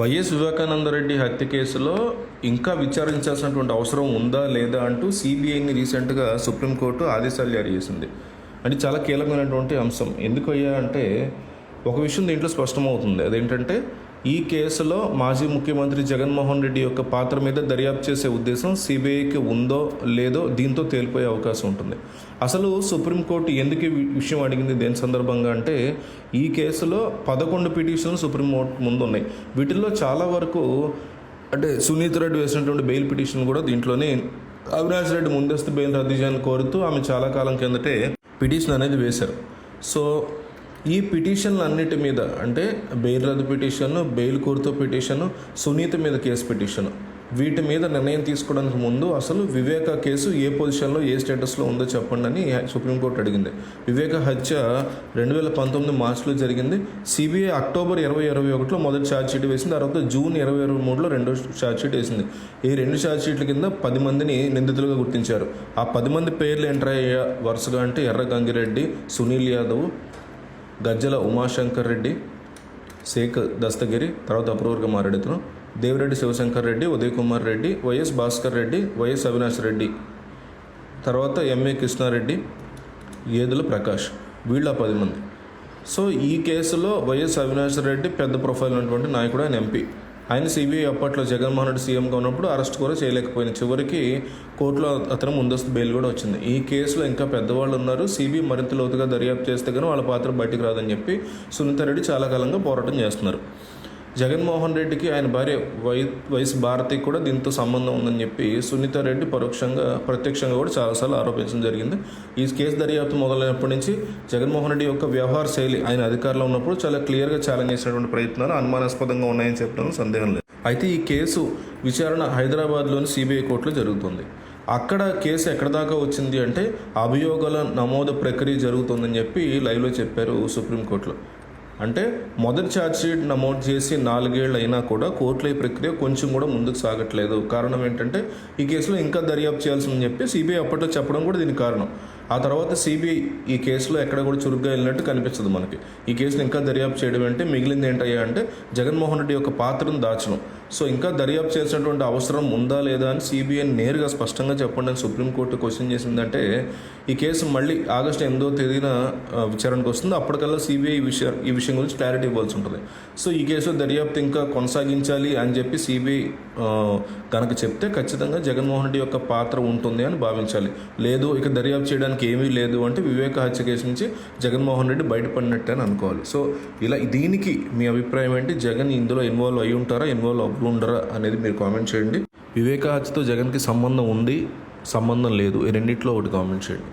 YS Vivekananda Reddy హత్య కేసులో ఇంకా విచారించాల్సినటువంటి అవసరం ఉందా లేదా అంటూ సిబిఐని రీసెంట్గా సుప్రీంకోర్టు ఆదేశాలు జారీ చేసింది. అంటే చాలా కీలకమైనటువంటి అంశం. ఎందుకు అయ్యా అంటే ఒక విషయం దీంట్లో స్పష్టమవుతుంది. అదేంటంటే ఈ కేసులో మాజీ ముఖ్యమంత్రి జగన్మోహన్ రెడ్డి యొక్క పాత్ర మీద దర్యాప్తు చేసే ఉద్దేశం సిబిఐకి ఉందో లేదో దీంతో తేలిపోయే అవకాశం ఉంటుంది. అసలు సుప్రీంకోర్టు ఎందుకు విషయం అడిగింది దేని సందర్భంగా అంటే ఈ కేసులో పదకొండు పిటిషన్లు సుప్రీంకోర్టు ముందు ఉన్నాయి వీటిల్లో చాలా వరకు అంటే సునీత రెడ్డి వేసినటువంటి బెయిల్ పిటిషన్ కూడా దీంట్లోనే అవినాష్ రెడ్డి ముందస్తు బెయిల్ రద్దు చేయాలని కోరుతూ ఆమె చాలా కాలం కిందటే పిటిషన్ అనేది వేశారు. సో ఈ పిటిషన్లు అన్నిటి మీద అంటే బెయిల్ రద్దు పిటిషన్ బెయిల్ కోరుతూ పిటిషన్ సునీత మీద కేసు పిటిషన్. వీటి మీద నిర్ణయం తీసుకోవడానికి ముందు అసలు వివేక కేసు ఏ పొజిషన్లో ఏ స్టేటస్లో ఉందో చెప్పండి అని సుప్రీంకోర్టు అడిగింది. వివేక హత్య రెండు వేల పంతొమ్మిది మార్చిలో జరిగింది. సిబిఐ అక్టోబర్ ఇరవై ఇరవై ఒకటిలో మొదటి ఛార్జ్షీట్ వేసింది. తర్వాత జూన్ ఇరవై ఇరవై మూడులో రెండో ఛార్జ్షీట్ వేసింది. ఈ రెండు ఛార్జ్షీట్ల కింద పది మందిని నిందితులుగా గుర్తించారు. ఆ పది మంది పేర్లు ఎంటర్ అయ్యే వరుసగా అంటే ఎర్ర గంగిరెడ్డి సునీల్ యాదవ్ గజ్జల ఉమాశంకర్ రెడ్డి శేఖ్ దస్తగిరి తర్వాత అప్రూవర్గా మారాడుతును దేవిరెడ్డి శివశంకర్ రెడ్డి ఉదయ్ కుమార్ రెడ్డి వైఎస్ భాస్కర్ రెడ్డి వైఎస్ అవినాష్ రెడ్డి తర్వాత ఎంఏ కృష్ణారెడ్డి ఏదుల ప్రకాష్ వీళ్ళ పది మంది. సో ఈ కేసులో వైఎస్ అవినాష్ రెడ్డి పెద్ద ప్రొఫైల్ ఉన్నటువంటి నాయకుడు ఆయన ఎంపీ. ఆయన సిబిఐ అప్పట్లో జగన్మోహన్ రెడ్డి సీఎంగా ఉన్నప్పుడు అరెస్ట్ కూడా చేయలేకపోయింది చివరికి కోర్టులో అతను ముందస్తు బెయిల్ కూడా వచ్చింది. ఈ కేసులో ఇంకా పెద్దవాళ్ళు ఉన్నారు. సిబిఐ మరింత లోతుగా దర్యాప్తు చేస్తే కానీ వాళ్ళ పాత్ర బయటికి రాదని చెప్పి సునీత రెడ్డి చాలా కాలంగా పోరాటం చేస్తున్నారు. జగన్మోహన్ రెడ్డికి ఆయన భార్య వై వైఎస్ భారతికి కూడా దీంతో సంబంధం ఉందని చెప్పి సునీత రెడ్డి పరోక్షంగా ప్రత్యక్షంగా కూడా చాలాసార్లు ఆరోపించడం జరిగింది. ఈ కేసు దర్యాప్తు మొదలైనప్పటి నుంచి జగన్మోహన్ రెడ్డి యొక్క వ్యవహార శైలి ఆయన అధికారంలో ఉన్నప్పుడు చాలా క్లియర్గా ఛాలెంజ్ చేసినటువంటి ప్రయత్నాలు అనుమానాస్పదంగా ఉన్నాయని చెప్పడం సందేహం లేదు. అయితే ఈ కేసు విచారణ హైదరాబాద్లోని సిబిఐ కోర్టులో జరుగుతుంది. అక్కడ కేసు ఎక్కడ దాకా వచ్చింది అంటే అభియోగాల నమోదు ప్రక్రియ జరుగుతుందని చెప్పి లైవ్లో చెప్పారు సుప్రీంకోర్టులో. అంటే మొదటి ఛార్జ్షీట్ నమోదు చేసి నాలుగేళ్ళు అయినా కూడా కోర్టులో ఈ ప్రక్రియ కొంచెం కూడా ముందుకు సాగట్లేదు. కారణం ఏంటంటే ఈ కేసులో ఇంకా దర్యాప్తు చేయాల్సిందని చెప్పి సిబిఐ అప్పట్లో చెప్పడం కూడా దీనికి కారణం. ఆ తర్వాత సిబిఐ ఈ కేసులో ఎక్కడ కూడా చురుగ్గా వెళ్ళినట్టు కనిపిస్తుంది మనకి. ఈ కేసులో ఇంకా దర్యాప్తు చేయడం అంటే మిగిలింది ఏంటయ్యా అంటే జగన్మోహన్ రెడ్డి యొక్క పాత్రను దాచడం. సో ఇంకా దర్యాప్తు చేసినటువంటి అవసరం ఉందా లేదా అని సిబిఐ నేరుగా స్పష్టంగా చెప్పండి అని సుప్రీంకోర్టు క్వశ్చన్ చేసిందంటే ఈ కేసు మళ్ళీ ఆగస్టు ఎనిమిదో తేదీన విచారణకు వస్తుంది. అప్పటికల్లా సిబిఐ ఈ విషయం ఈ విషయం గురించి క్లారిటీ ఇవ్వాల్సి ఉంటుంది. సో ఈ కేసు దర్యాప్తు ఇంకా కొనసాగించాలి అని చెప్పి సిబిఐ కనుక చెప్తే ఖచ్చితంగా జగన్మోహన్ రెడ్డి యొక్క పాత్ర ఉంటుంది అని భావించాలి. లేదు ఇక దర్యాప్తు చేయడానికి ఏమీ లేదు అంటే వివేక హత్య కేసు నుంచి జగన్మోహన్ రెడ్డి బయటపడినట్టే అని అనుకోవాలి. సో ఇలా దీనికి మీ అభిప్రాయం ఏంటి? జగన్ ఇందులో ఇన్వాల్వ్ అయి ఉంటారా? ఇన్వాల్వ్ అనుకుంటూ ఉండరా అనేది మీరు కామెంట్ చేయండి. వివేకాచితో జగన్కి సంబంధం ఉంది సంబంధం లేదు. ఈ రెండిట్లో ఒకటి కామెంట్ చేయండి.